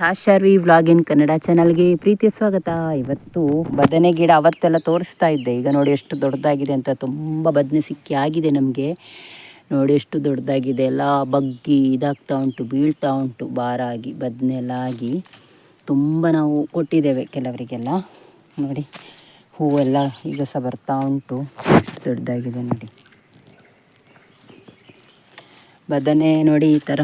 ಶಾಶರ್ವಿ vlog ಇನ್ ಕನ್ನಡ ಚಾನಲ್ಗೆ ಪ್ರೀತಿಯ ಸ್ವಾಗತ. ಇವತ್ತು ಬದನೆ ಗಿಡ ಅವತ್ತೆಲ್ಲ ತೋರಿಸ್ತಾ ಇದ್ದೆ. ಈಗ ನೋಡಿ ಎಷ್ಟು ದೊಡ್ಡದಾಗಿದೆ ಅಂತ ತುಂಬ ಬದನೆ ಸಿಕ್ಕಿ ಆಗಿದೆ ನಮಗೆ. ನೋಡಿ ಎಷ್ಟು ದೊಡ್ಡದಾಗಿದೆ. ಎಲ್ಲ ಬಗ್ಗಿ ಇದಾಗ್ತಾ ಉಂಟು, ಬೀಳ್ತಾ ಉಂಟು. ಬಾರಾಗಿ ಬದನೆ ಎಲ್ಲ ಆಗಿ ತುಂಬ ನಾವು ಕೊಟ್ಟಿದ್ದೇವೆ ಕೆಲವರಿಗೆಲ್ಲ. ನೋಡಿ, ಹೂವೆಲ್ಲ ಈಗ ಸಹ ಬರ್ತಾ ಉಂಟು. ಎಷ್ಟು ದೊಡ್ಡದಾಗಿದೆ ನೋಡಿ. ಬದನೆ ನೋಡಿ ಈ ಥರ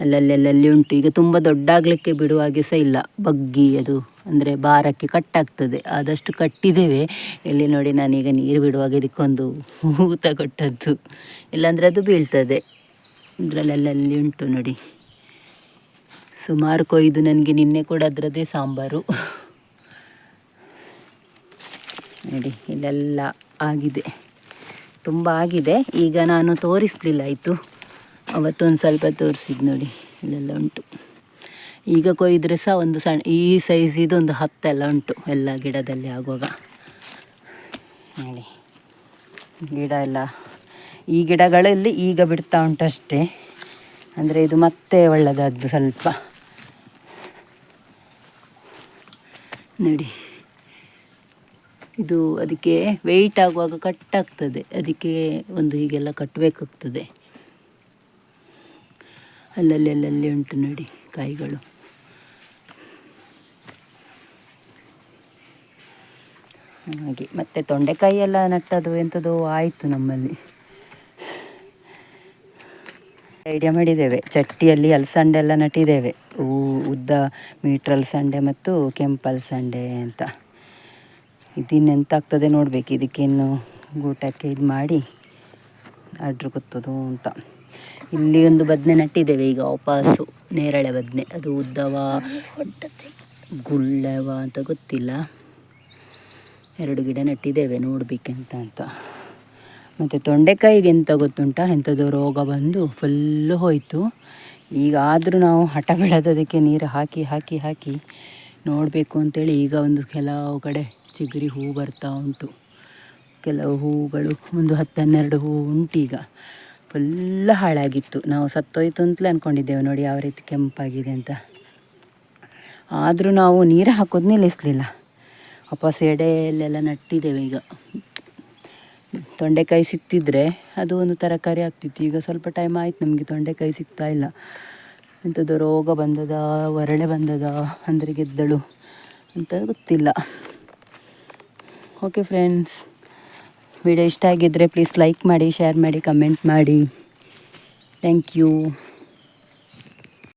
ಅಲ್ಲಲ್ಲಲ್ಲಿ ಉಂಟು. ಈಗ ತುಂಬ ದೊಡ್ಡಾಗಲಿಕ್ಕೆ ಬಿಡುವಾಗೆ ಸಹ ಇಲ್ಲ. ಬಗ್ಗಿ ಅದು ಅಂದರೆ ಭಾರಕ್ಕೆ ಕಟ್ಟಾಗ್ತದೆ. ಆದಷ್ಟು ಕಟ್ಟಿದ್ದೇವೆ. ಇಲ್ಲಿ ನೋಡಿ ನಾನೀಗ ನೀರು ಬಿಡುವಾಗ ಇದಕ್ಕೊಂದು ಊತ ಕೊಟ್ಟದ್ದು. ಇಲ್ಲಾಂದರೆ ಅದು ಬೀಳ್ತದೆ. ಅದರಲ್ಲೆಲ್ಲಲ್ಲಿ ಉಂಟು ನೋಡಿ. ಸುಮಾರು ಕೊಯ್ದು ನನಗೆ ನಿನ್ನೆ ಕೂಡ ಅದರದ್ದೇ ಸಾಂಬಾರು. ನೋಡಿ, ಇಲ್ಲೆಲ್ಲ ಆಗಿದೆ. ತುಂಬ ಆಗಿದೆ. ಈಗ ನಾನು ತೋರಿಸಲಿಲ್ಲ, ಆಯಿತು. ಅವತ್ತೊಂದು ಸ್ವಲ್ಪ ತೋರಿಸಿದ್ದು ನೋಡಿ, ಇಲ್ಲೆಲ್ಲ ಉಂಟು. ಈಗ ಕೊಯ್ದರೆ ಸಹ ಒಂದು ಸಣ್ಣ ಈ ಸೈಜ್ ಒಂದು ಹತ್ತೆಲ್ಲ ಉಂಟು, ಎಲ್ಲ ಗಿಡದಲ್ಲಿ ಆಗುವಾಗ. ನೋಡಿ, ಗಿಡ ಎಲ್ಲ, ಈ ಗಿಡಗಳಲ್ಲಿ ಈಗ ಬಿಡ್ತಾ ಉಂಟಷ್ಟೇ ಅಂದರೆ ಇದು ಮತ್ತೆ ಒಳ್ಳೆಯದಾದ್ದು ಸ್ವಲ್ಪ. ನೋಡಿ, ಇದು ಅದಕ್ಕೆ ವೆಯ್ಟ್ ಆಗುವಾಗ ಕಟ್ ಆಗ್ತದೆ. ಅದಕ್ಕೆ ಒಂದು ಹೀಗೆಲ್ಲ ಕಟ್ಟಬೇಕಾಗ್ತದೆ ಅಲ್ಲಲ್ಲಿ ಅಲ್ಲಲ್ಲಿ ಉಂಟು ನೋಡಿ ಕಾಯಿಗಳು. ಹಾಗೆ, ಮತ್ತೆ ತೊಂಡೆಕಾಯಿ ಎಲ್ಲ ನಟ್ಟದು ಎಂಥದ್ದು ಆಯಿತು ನಮ್ಮಲ್ಲಿ. ಐಡಿಯಾ ಮಾಡಿದ್ದೇವೆ. ಚಟ್ಟಿಯಲ್ಲಿ ಅಲಸಂಡೆ ಎಲ್ಲ ನಟ್ಟಿದ್ದೇವೆ. ಹೂ ಉದ್ದ ಮೀಟ್ರ್ ಅಲಸಂಡೆ ಮತ್ತು ಕೆಂಪು ಅಲಸಂಡೆ ಅಂತ. ಇದಿನ್ನೆಂತಾಗ್ತದೆ ನೋಡಬೇಕು. ಇದಕ್ಕೇನು ಗೂಟಕ್ಕೆ ಇದು ಮಾಡಿ ಅಡ್ರು ಗೊತ್ತದು ಅಂತ. ಇಲ್ಲಿ ಒಂದು ಬದನೆ ನಟ್ಟಿದ್ದೇವೆ ಈಗ, ವಾಪಸ್ಸು. ನೇರಳೆ ಬದನೆ. ಅದು ಉದ್ದವ ಗುಳ್ಳವ ಅಂತ ಗೊತ್ತಿಲ್ಲ. ಎರಡು ಗಿಡ ನೆಟ್ಟಿದ್ದೇವೆ, ನೋಡಬೇಕೆಂತ ಅಂತ. ಮತ್ತು ತೊಂಡೆಕಾಯಿಗೆ ಎಂತ ಗೊತ್ತುಂಟ? ಎಂಥದ್ದು ರೋಗ ಬಂದು ಫುಲ್ಲು ಹೋಯಿತು. ಈಗ ಆದರೂ ನಾವು ಹಠ ಬೆಳೆದದಕ್ಕೆ ನೀರು ಹಾಕಿ ಹಾಕಿ ಹಾಕಿ ನೋಡಬೇಕು ಅಂತೇಳಿ ಈಗ ಒಂದು ಕೆಲವು ಕಡೆ ಚಿಗುರಿ ಹೂ ಬರ್ತಾ ಉಂಟು. ಕೆಲವು ಹೂಗಳು, ಒಂದು ಹತ್ತು ಹನ್ನೆರಡು ಹೂ ಉಂಟೀಗ. ಫುಲ್ಲ ಹಾಳಾಗಿತ್ತು. ನಾವು ಸತ್ತೋಯ್ತು ಅಂತಲೇ ಅಂದ್ಕೊಂಡಿದ್ದೇವೆ ನೋಡಿ, ಯಾವ ರೀತಿ ಕೆಂಪಾಗಿದೆ ಅಂತ. ಆದರೂ ನಾವು ನೀರು ಹಾಕೋದು ನಿಲ್ಲಿಸಲಿಲ್ಲ. ವಾಪಸ್ ಎಡೆಯಲ್ಲೆಲ್ಲ ನಟ್ಟಿದ್ದೇವೆ ಈಗ. ತೊಂಡೆಕಾಯಿ ಸಿಕ್ತಿದ್ರೆ ಅದು ಒಂದು ತರಕಾರಿ ಆಗ್ತಿತ್ತು. ಈಗ ಸ್ವಲ್ಪ ಟೈಮ್ ಆಯ್ತು ನಮಗೆ ತೊಂಡೆಕಾಯಿ ಸಿಗ್ತಾ ಇಲ್ಲ. ಎಂಥದ್ದು ರೋಗ ಬಂದದ, ಒರಳೆ ಬಂದದ ಅಂದರೆ ಗೆದ್ದಳು ಅಂತ ಗೊತ್ತಿಲ್ಲ. ಓಕೆ ಫ್ರೆಂಡ್ಸ್ ವಿಡಿಯೋ ಇಷ್ಟ ಆಗಿದ್ದರೆ ಪ್ಲೀಸ್ ಲೈಕ್ ಮಾಡಿ ಶೇರ್ ಮಾಡಿ ಕಮೆಂಟ್ ಮಾಡಿ. Thank you